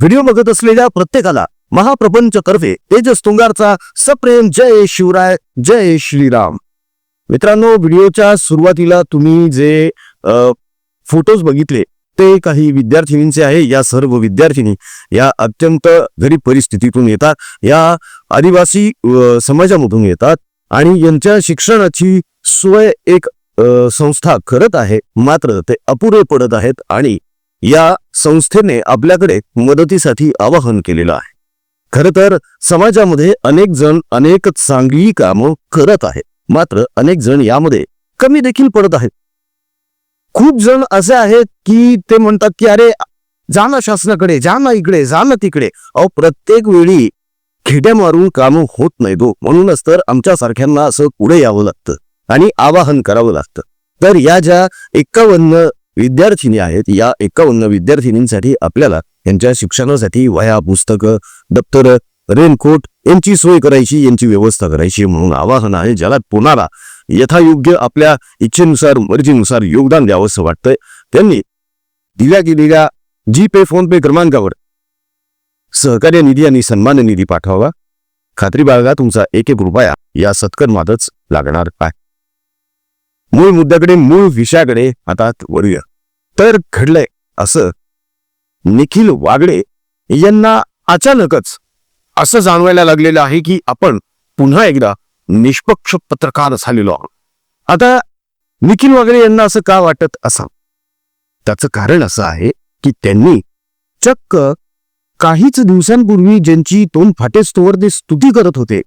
Video बघत असलेल्या प्रत्येकाला महाप्रपंच तर्फे तेजस तुंगारचा सप्रेम जय शिवराय जय श्रीराम. मित्रांनो व्हिडिओच्या सुरुवातीला तुम्ही जे फोटोज बघितले ते काही विद्यार्थिनींचे आहे. या सर्व विद्यार्थिनी या अत्यंत गरीब परिस्थितीतून येतात. या आदिवासी समाजामधून येतात आणि यांच्या शिक्षणाची सोय एक संस्था करत आहे. मात्र ते अपुरे पडत आहेत आणि या संस्थेने आपल्याकडे मदतीसाठी आवाहन केलेलं आहे. खरं तर समाजामध्ये अनेक जण अनेक चांगली कामं करत आहेत. मात्र अनेक जण यामध्ये कमी देखील पडत आहेत. खूप जण असे आहेत की ते म्हणतात की अरे जा ना शासनाकडे जा ना इकडे जा ना तिकडे. अहो प्रत्येक वेळी खेड्या मारून कामं होत नाही गो. म्हणूनच तर आमच्यासारख्यांना असं पुढे यावं लागतं आणि आवाहन करावं लागतं. तर या ज्या एकावन्न विद्यार्थिनी आहेत. या एकावन्न विद्यार्थिनींसाठी आपल्याला यांच्या शिक्षणासाठी वह्या पुस्तकं दप्तर रेनकोट यांची सोय करायची यांची व्यवस्था करायची म्हणून आवाहन आहे. ज्याला कोणाला यथायोग्य आपल्या इच्छेनुसार मर्जीनुसार योगदान द्यावंसं वाटतंय त्यांनी दिल्या गेलेल्या जी पे फोन पे क्रमांकावर सहकार्य निधी आणि सन्मान निधी पाठवावा. खात्री बाळगा तुमचा एक एक रुपया या सत्कर्मातच लागणार आहे. मूळ मुद्द्याकडे मूळ विषयाकडे आता वळूया. तर घडलंय असं. निखिल वागडे यांना अचानकच असं जाणवायला लागलेलं आहे की आपण पुन्हा एकदा निष्पक्ष पत्रकार झालेलो आहोत. आता निखिल वागडे यांना असं का वाटत असा? त्याचं कारण असं आहे की त्यांनी चक्क काहीच दिवसांपूर्वी ज्यांची तोंड फाटेस्तोवर ते स्तुती करत होते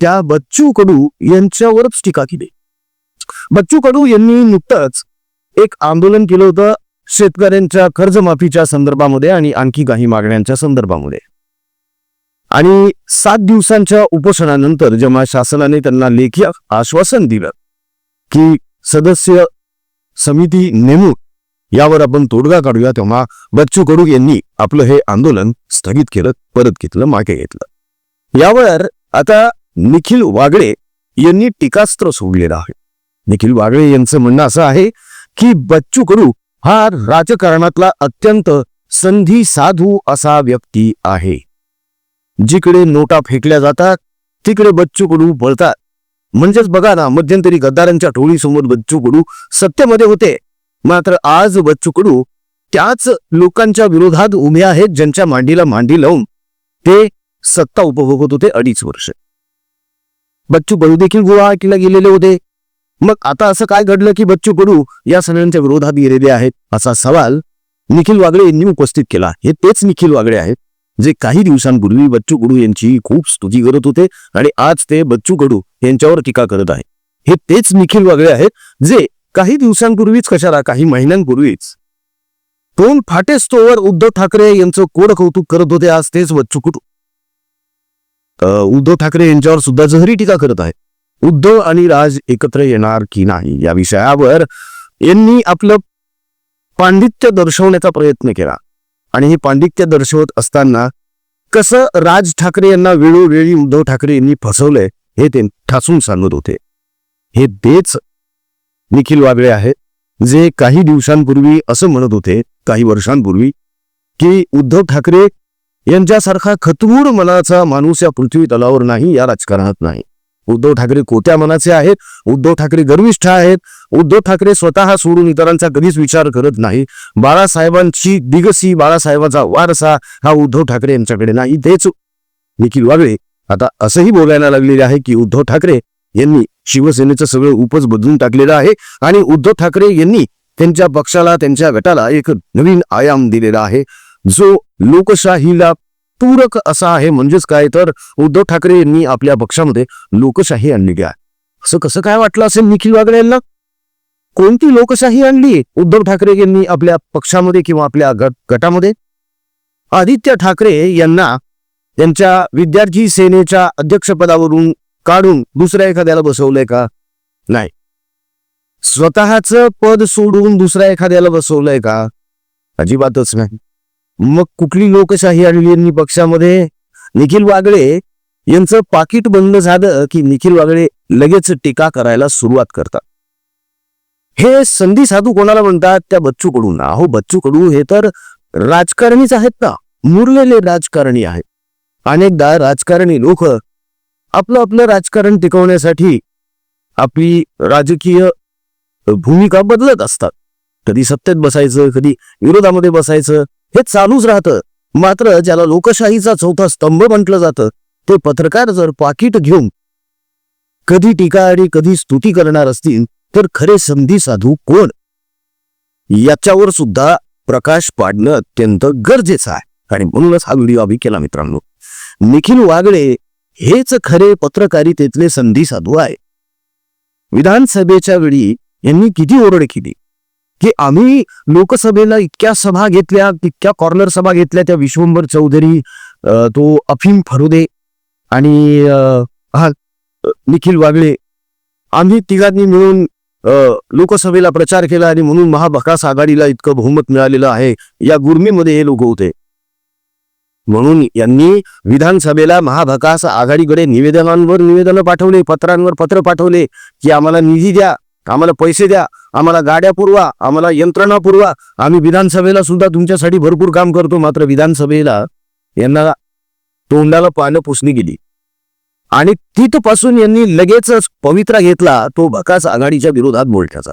त्या बच्चू कडू यांच्यावरच टीका केली. बच्चू कडू यांनी नुकतंच एक आंदोलन केलं होतं शेतकऱ्यांच्या कर्जमाफीच्या संदर्भामध्ये आणि आणखी काही मागण्यांच्या संदर्भामध्ये. आणि सात दिवसांच्या उपोषणानंतर जेव्हा शासनाने त्यांना लेखी आश्वासन दिलं की सदस्य समिती नेमून यावर आपण तोडगा काढूया तेव्हा बच्चू कडू यांनी आपलं हे आंदोलन स्थगित केलं परत घेतलं मागे घेतलं. यावर आता निखिल वागळे यांनी टीकास्त्र सोडलेलं आहे. निखिल वागळे यांचं म्हणणं असं आहे की बच्चू कडू हा राजकारणातला अत्यंत संधी साधू असा व्यक्ती आहे. जिकडे नोटा फेकल्या जातात तिकडे बच्चू कडू पळतात म्हणजेच बघा ना मध्यंतरी गद्दारांच्या टोळीसमोर बच्चू कडू सत्तेमध्ये होते. मात्र आज बच्चू कडू त्याच लोकांच्या विरोधात उभे आहेत ज्यांच्या मांडीला मांडी लावून. ते सत्ता उपभोगत होते अडीच वर्ष. बच्चू कडू देखील गुवाहाटीला गेलेले होते. मग आता असं काय घडलं की बच्चू कडू या सणांच्या विरोधात गेलेले आहेत? असा सवाल निखिल वागळे यांनी उपस्थित केला. हे तेच निखिल वागळे आहेत जे काही दिवसांपूर्वी बच्चू कडू यांची खूप स्तुती करत होते आणि आज ते बच्चू कडू यांच्यावर टीका करत आहे हे तेच निखिल वागळे आहेत जे काही दिवसांपूर्वीच कशाला काही महिन्यांपूर्वीच तोंड फाटेस्तोवर उद्धव ठाकरे यांचं कोड कौतुक करत होते. आज तेच बच्चू कडू उद्धव ठाकरे यांच्यावर सुद्धा जहरी टीका करत आहे उद्धव आणि राज एकत्र येणार की नाही या विषयावर यांनी आपलं पांडित्य दर्शवण्याचा प्रयत्न केला. आणि हे पांडित्य दर्शवत असताना कसं राज ठाकरे यांना वेळोवेळी उद्धव ठाकरे यांनी फसवलंय हे ते ठासून सांगत होते. हे तेच निखिल वागळे आहेत जे काही दिवसांपूर्वी असं म्हणत होते काही वर्षांपूर्वी की उद्धव ठाकरे यांच्यासारखा खतवूड मनाचा माणूस या पृथ्वी तलावर नाही या राजकारणात नाही. उद्धव ठाकरे कोत्या मनाचे आहेत उद्धव ठाकरे गर्विष्ठ आहेत उद्धव ठाकरे स्वतः सोडून इतरांचा कधीच विचार करत नाही. बाळासाहेबांची दिगसी बाळासाहेबांचा वारसा हा उद्धव ठाकरे यांच्याकडे नाही. तेच निखिल वागळे आता असंही बोलायला लागलेले आहे की उद्धव ठाकरे यांनी शिवसेनेचं सगळं उपज बदलून टाकलेलं आहे आणि उद्धव ठाकरे यांनी त्यांच्या पक्षाला त्यांच्या गटाला एक नवीन आयाम दिलेला आहे. जो लोकशाहीला पूरक असा आहे म्हणजेच काय? तर उद्धव ठाकरे यांनी आपल्या पक्षामध्ये लोकशाही आणलेली आहे असं कसं काय वाटलं असेल निखिल वागळे यांना? कोणती लोकशाही आणली उद्धव ठाकरे यांनी आपल्या पक्षामध्ये किंवा आपल्या गट गटामध्ये? आदित्य ठाकरे यांना त्यांच्या विद्यार्थी सेनेच्या अध्यक्षपदावरून काढून दुसऱ्या एखाद्याला बसवलंय का? नाही. स्वतःच पद सोडून दुसऱ्या एखाद्याला बसवलंय का? अजिबातच नाही. मग कुठली लोकशाही आणली यांनी पक्षामध्ये? निखिल वागळे यांचं पाकिट बंद झालं की निखिल वागळे लगेच टीका करायला सुरुवात करतात. हे संधी साधू कोणाला म्हणतात? त्या बच्चू कडू ना हो बच्चू कडू हे तर राजकारणीच आहेत ना. मुरलेले राजकारणी आहेत. अनेकदा राजकारणी लोक आपलं आपलं राजकारण टिकवण्यासाठी आपली राजकीय भूमिका बदलत असतात. कधी सत्तेत बसायचं कधी विरोधामध्ये बसायचं हे चालूच राहतं. मात्र ज्याला लोकशाहीचा चौथा स्तंभ म्हटलं जातं ते पत्रकार जर पाकिट घेऊन कधी टीका आणि कधी स्तुती करणार असतील तर खरे संधी साधू कोण? याच्यावर सुद्धा प्रकाश पाडणं अत्यंत गरजेचं आहे. आणि म्हणूनच हा व्हिडिओ आम्ही केला मित्रांनो. निखिल वागळे हेच खरे पत्रकारितेतले संधी साधू आहे. विधानसभेच्या वेळी यांनी किती ओरड केली? की आम्ही लोकसभेला इतक्या सभा घेतल्या इतक्या कॉर्नर सभा घेतल्या त्या विश्वंभर चौधरी तो अफीम फरुदे आणि हा निखिल वागळे आम्ही तिघांनी मिळून लोकसभेला प्रचार केला आणि म्हणून महाभकास आघाडीला इतकं बहुमत मिळालेलं आहे. या गुर्मीमध्ये हे लोक होते. म्हणून यांनी विधानसभेला महाभकास आघाडीकडे निवेदनांवर निवेदनं पाठवले पत्रांवर पत्र पाठवले की आम्हाला निधी द्या. आम्हाला पैसे द्या आम्हाला गाड्या पुरवा आम्हाला यंत्रणा पुरवा. आम्ही विधानसभेला सुद्धा तुमच्यासाठी भरपूर काम करतो मात्र विधानसभेला यांना तोंडाला पानं पुसणी गेली. आणि तिथपासून यांनी लगेचच पवित्रा घेतला तो भकास आघाडीच्या विरोधात बोलण्याचा.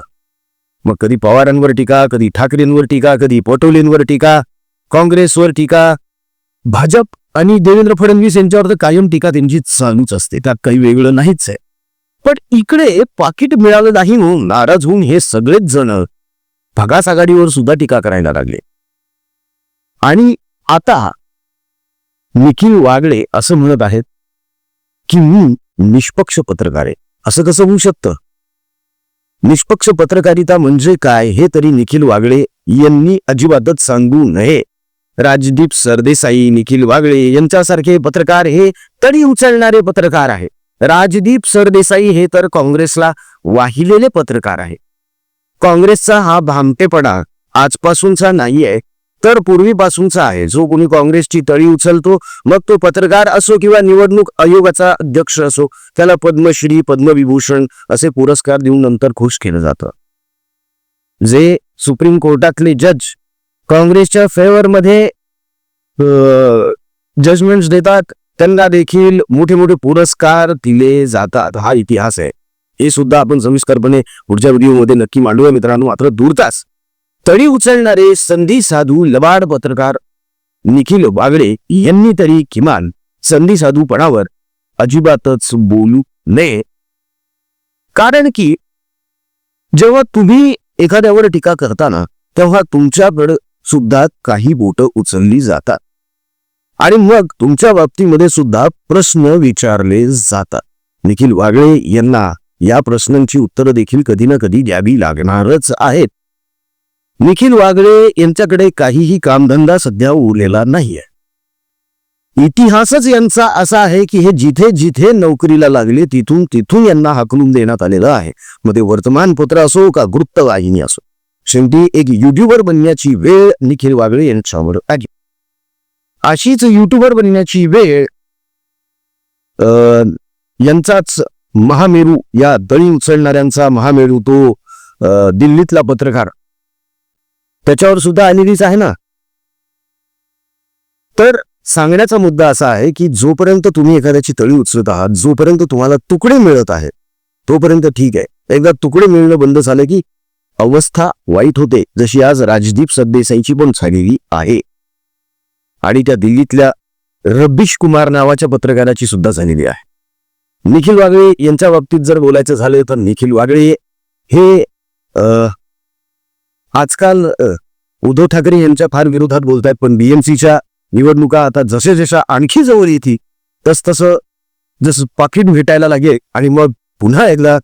मग कधी पवारांवर टीका कधी ठाकरेंवर टीका कधी पटोलेंवर टीका काँग्रेसवर टीका भाजप आणि देवेंद्र फडणवीस यांच्यावर तर कायम टीका त्यांची चालूच असते त्यात काही वेगळं नाहीच आहे. पण इकडे पाकिट मिळालं नाही म्हणून नाराज होऊन हे सगळेच जण भगास आघाडीवर सुद्धा टीका करायला लागले. आणि आता निखिल वागळे असं म्हणत आहेत की मी निष्पक्ष पत्रकार आहे. असं कसं होऊ शकतं? निष्पक्ष पत्रकारिता म्हणजे काय हे तरी निखिल वागळे यांनी अजिबातच सांगू नये. राजदीप सरदेसाई निखिल वागळे यांच्यासारखे पत्रकार हे तडी उचलणारे पत्रकार आहे राजदीप सरदेसाई हे तर काँग्रेसला वाहिलेले पत्रकार आहे काँग्रेसचा हा भामटेपणा आजपासूनचा नाहीये तर पूर्वीपासूनचा आहे. जो कोणी काँग्रेसची तळी उचलतो मग तो पत्रकार असो किंवा निवडणूक आयोगाचा अध्यक्ष असो त्याला पद्मश्री पद्मविभूषण असे पुरस्कार देऊन नंतर खुश केलं जातं. जे सुप्रीम कोर्टातले जज काँग्रेसच्या फेवरमध्ये जजमेंट्स देतात त्यांना देखील मोठे मोठे पुरस्कार दिले जातात. हा इतिहास आहे. हे सुद्धा आपण सविस्तरपणे पुढच्या व्हिडिओमध्ये नक्की मांडूया. मित्रांनो मात्र दूरतास तळी उचलणारे संधी साधू लबाड पत्रकार निखिल बागडे यांनी तरी किमान संधी साधूपणावर अजिबातच बोलू नये. कारण की जेव्हा तुम्ही एखाद्यावर टीका करताना तेव्हा तुमच्याकडे सुद्धा काही बोट उचलली जातात. आणि मग तुमच्या बाबतीमध्ये सुद्धा प्रश्न विचारले जातात. निखिल वागळे यांना या प्रश्नांची उत्तरं देखील कधी ना कधी द्यावी लागणारच आहेत. निखिल वागळे यांच्याकडे काहीही कामधंदा सध्या उरलेला नाहीये. इतिहासच यांचा असा आहे की हे जिथे जिथे नोकरीला लागले तिथून तिथून यांना हाकलून देण्यात आलेलं आहे. मग ते वर्तमानपत्र असो का वृत्तवाहिनी असो. शेवटी एक युट्यूबर बनण्याची वेळ निखिल वागळे यांच्यावर आली. अशीच युट्यूबर बनण्याची वेळ यांचाच महामेरू या दळी उचलणाऱ्यांचा महामेरू तो दिल्लीतला पत्रकार. त्याच्यावर सुद्धा आलेलीच आहे ना? तर सांगण्याचा मुद्दा असा आहे की जोपर्यंत तुम्ही एखाद्याची तळी उचलत आहात जोपर्यंत तुम्हाला तुकडे मिळत आहेत तोपर्यंत ठीक आहे. एकदा तुकडे मिळणं बंद झालं की अवस्था वाईट होते जशी आज राजदीप सरदेसाईची पण झालेली आहे. आणि त्या दिल्लीतल्या रब्बिश कुमार नावाच्या पत्रकाराची सुद्धा झालेली आहे. निखिल वागळे यांच्या बाबतीत जर बोलायचं झालं तर निखिल वागळे हे आजकाल उद्धव ठाकरे यांच्या फार विरोधात बोलतायत पण बीएमसीच्या निवडणुका आता जसे जशा आणखी जवळ येतील तस तसं जसं पाकिट भेटायला लागेल आणि मग पुन्हा एकदा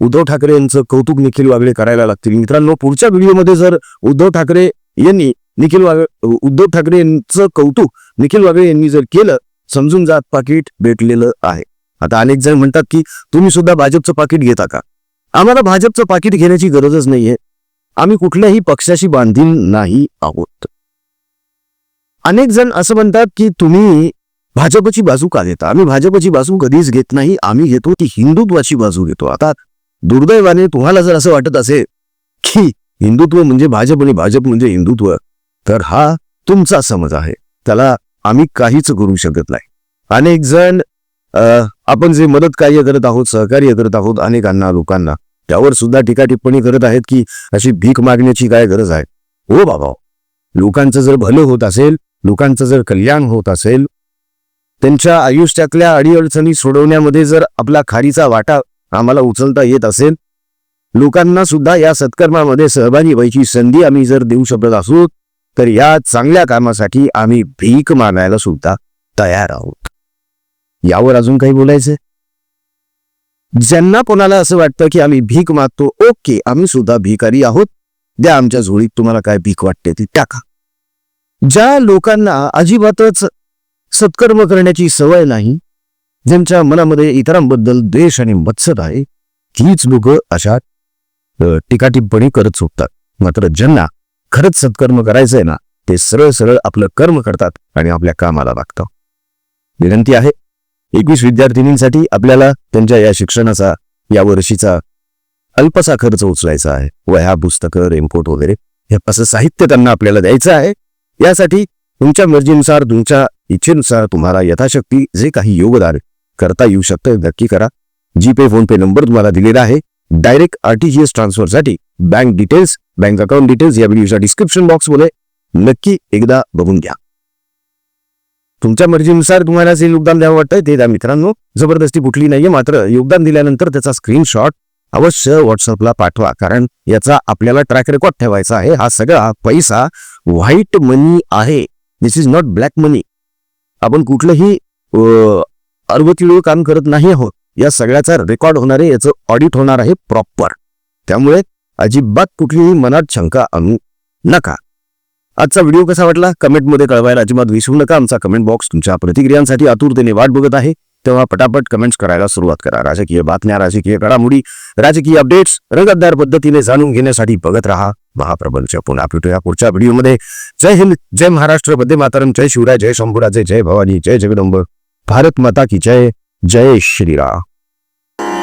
उद्धव ठाकरे यांचं कौतुक निखिल वागळे करायला लागतील. मित्रांनो पुढच्या व्हिडिओमध्ये जर उद्धव ठाकरे यांनी निखिल वागळे उद्धव ठाकरे यांचं कौतुक निखिल वागळे यांनी जर केलं समजून जात पाकिट भेटलेलं आहे. आता अनेक जण म्हणतात की तुम्ही सुद्धा भाजपचं पाकिट घेता का? आम्हाला भाजपचं पाकिट घेण्याची गरजच नाहीये. आम्ही कुठल्याही पक्षाशी बांधील नाही आहोत. अनेक जण असं म्हणतात की तुम्ही भाजपची बाजू का घेता? आम्ही भाजपची बाजू कधीच घेत नाही. आम्ही घेतो ती हिंदुत्वाची बाजू घेतो. आता दुर्दैवाने तुम्हाला जर असं वाटत असेल की हिंदुत्व म्हणजे भाजप आणि भाजप म्हणजे हिंदुत्व तर हा तुमचा समज आहे. त्याला आम्ही काहीच करू शकत नाही. अनेक जण आपण जे मदत कार्य करत आहोत सहकार्य करत आहोत अनेकांना लोकांना त्यावर सुद्धा टीका टिप्पणी करत आहेत की अशी भीक मागण्याची काय गरज आहे? हो बाबा. लोकांचं जर भलं होत असेल लोकांचं जर कल्याण होत असेल त्यांच्या आयुष्यातल्या अडीअडचणी सोडवण्यामध्ये जर आपला खारीचा वाटा आम्हाला उचलता येत असेल लोकांना सुद्धा या सत्कर्मामध्ये सहभागी व्हायची संधी आम्ही जर देऊ शकत असू तर या चांगल्या कामासाठी आम्ही भीक मागायला सुद्धा तयार आहोत. यावर अजून काही बोलायचं ज्यांना कोणाला असं वाटतं की आम्ही भीक मागतो ओके आम्ही सुद्धा भिकारी आहोत. द्या आमच्या झोळीत तुम्हाला काय भीक वाटते ती टाका. ज्या लोकांना अजिबातच सत्कर्म करण्याची सवय नाही ज्यांच्या मनामध्ये इतरांबद्दल द्वेष आणि मत्सर आहे तीच लोक अशा टीका टिप्पणी करत सुटतात मात्र ज्यांना खरंच सत्कर्म करायचंय ना ते सरळ सरळ आपलं कर्म करतात आणि आपल्या कामाला लागतात विनंती आहे एकवीस विद्यार्थिनींसाठी आपल्याला त्यांच्या या शिक्षणाचा या वर्षीचा अल्पसा खर्च उचलायचा आहे. वह्या पुस्तकं रेनकोट वगैरे हे असं साहित्य त्यांना आपल्याला द्यायचं आहे. यासाठी तुमच्या मर्जीनुसार तुमच्या इच्छेनुसार तुम्हाला यथाशक्ती जे काही योगदान करता येऊ शकतं नक्की करा. जीपे फोनपे नंबर तुम्हाला दिलेला आहे डायरेक्ट आरटीजीएस ट्रान्सफरसाठी bank details bank account details या व्हिडिओच्या डिस्क्रिप्शन बॉक्समध्ये नक्की एकदा बघून घ्या. तुमच्या मर्जीनुसार तुम्हाला जे योगदान द्यावं वाटतंय ते त्या मित्रांनो. जबरदस्ती कुठली नाहीये मात्र योगदान दिल्यानंतर त्याचा स्क्रीनशॉट अवश्य व्हॉट्सअपला पाठवा. कारण याचा आपल्याला ट्रॅक रेकॉर्ड ठेवायचा आहे. हा सगळा पैसा व्हाईट मनी आहे. This is not black money आपण कुठलंही अर्वतिळ काम करत नाही आहोत. या सगळ्याचा रेकॉर्ड होणार आहे. याचं ऑडिट होणार आहे प्रॉपर त्यामुळे अजिबात कुठलीही मनात शंका आणू नका. आजचा व्हिडिओ कसा वाटला? कमेंटमध्ये कळवायला अजिबात विसरू नका. आमचा कमेंट बॉक्स तुमच्या प्रतिक्रियांसाठी आतुरतेने वाट बघत आहे. तेव्हा पटापट कमेंट्स करायला सुरुवात करा. राजकीय बातम्या राजकीय घडामोडी राजकीय अपडेट्स रंगतदार पद्धतीने जाणून घेण्यासाठी बघत राहा. महाप्रबंच पुन्हा भेटूया पुढच्या व्हिडिओमध्ये. जय हिंद जय महाराष्ट्र. वंदे मातरम. जय शिवराय जय शंभुराजे जय भवानी जय जगदंब. भारत माता की जय. जय श्रीराम.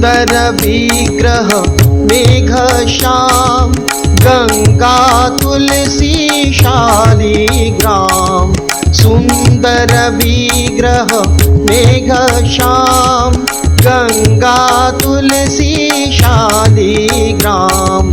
सुंदर विग्रह मेघ श्याम गङ्गा तुलसी शालिग्राम सुंदर विग्रह मेघ श्याम गङ्गा तुलसी शालिग्राम